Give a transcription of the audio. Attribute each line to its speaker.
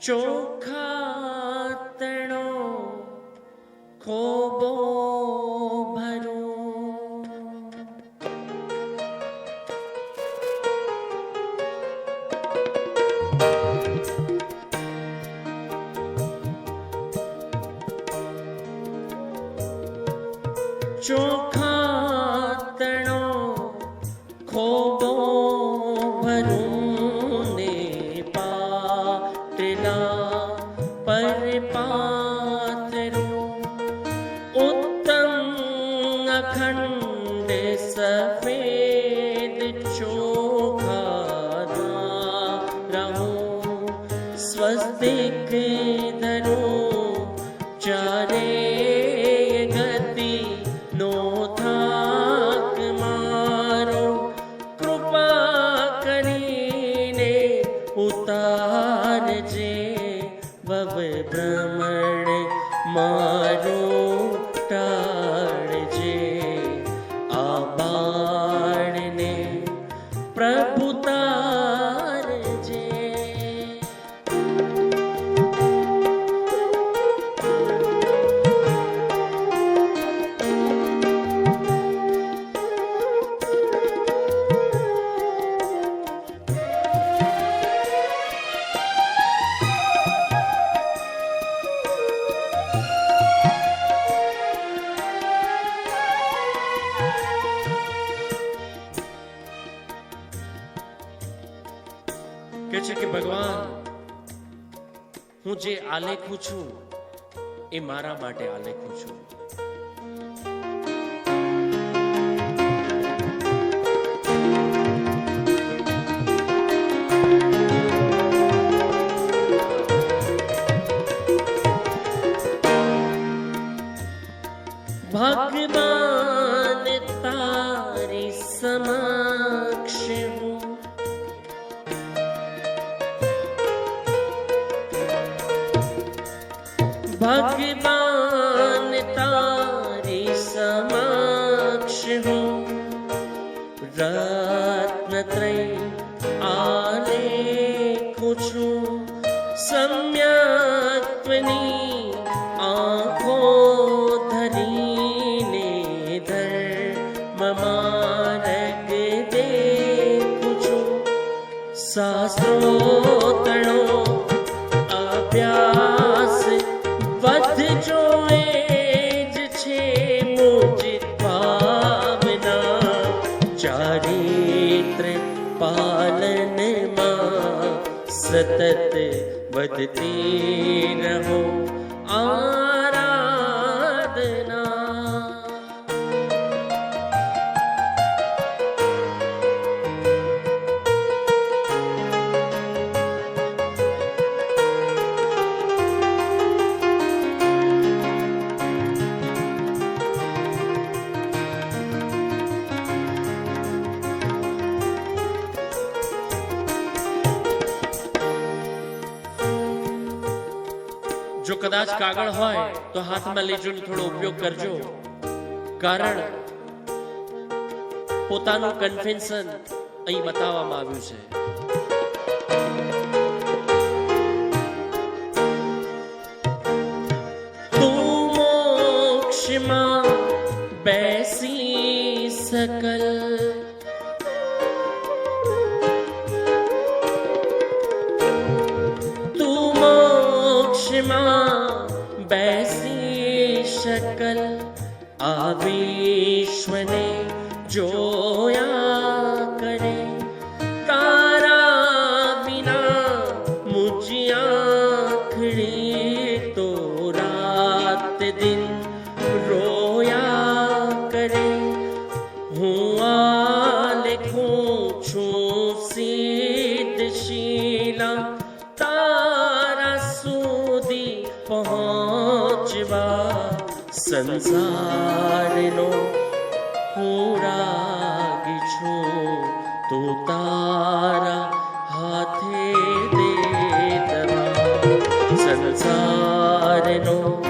Speaker 1: ચોખા તણો ખોબો ભરો ચોખા स्वस्ति धनो चारे गति नो करीने उतार जे चे भ्रमण मारो टा છે કે ભગવાન હું જે આલેખું છું એ મારા માટે આલેખું છું ભગવાન તારી સમક્ષ भगवान तारी समक्ष हूँ। रत्नत्रय आले कुछु सम्यक्त्वनी आँखों धरीने धर्म मारक दे कुछु शास्त्रों सतत बदती रहो आ જો કદાચ કાગળ હોય તો હાથમાં લેજો ને થોડો ઉપયોગ કરજો કારણ પોતાનું કન્ફેન્શન અહીં બતાવવામાં આવ્યું છે તું चश्मा बैसी शक्ल आवेश्व ने जोया करे। तारा बिना मुझिया खड़ी तो रात दिन रोया करे। हुआ लिखू छू सीत शीला સંસારનો હું રાગી છું તું તારા હાથે દે દવા સંસારનો હું